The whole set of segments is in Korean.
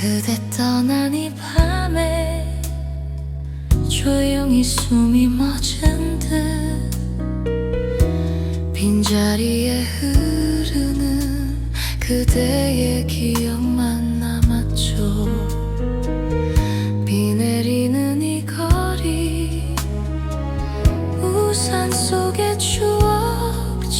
그대 떠난 이 밤에 조용히 숨이 멎은 듯 빈자리에 흐르는 그대의 기억만 남았죠. 비 내리는 이 거리 우산 속의 추억처럼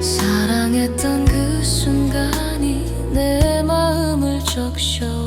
사랑했던 그 순간이 내 마음을 적셔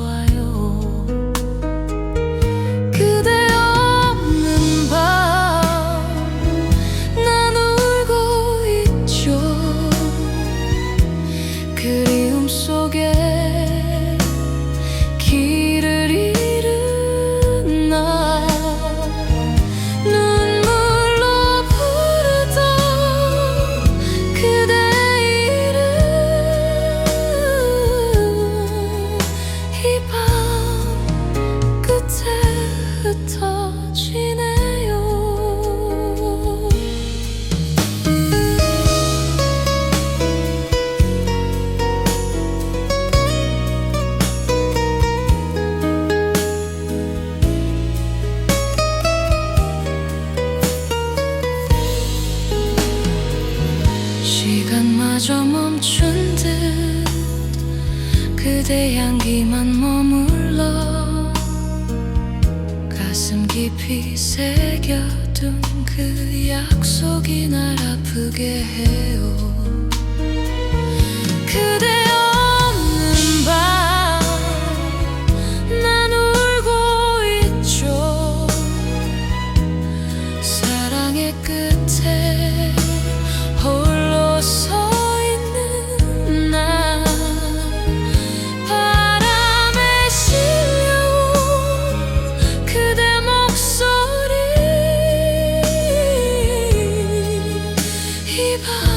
그대 향기만 머물러 가슴 깊이 새겨둔 그 약속이 날 아프게 해요 목소리 이밤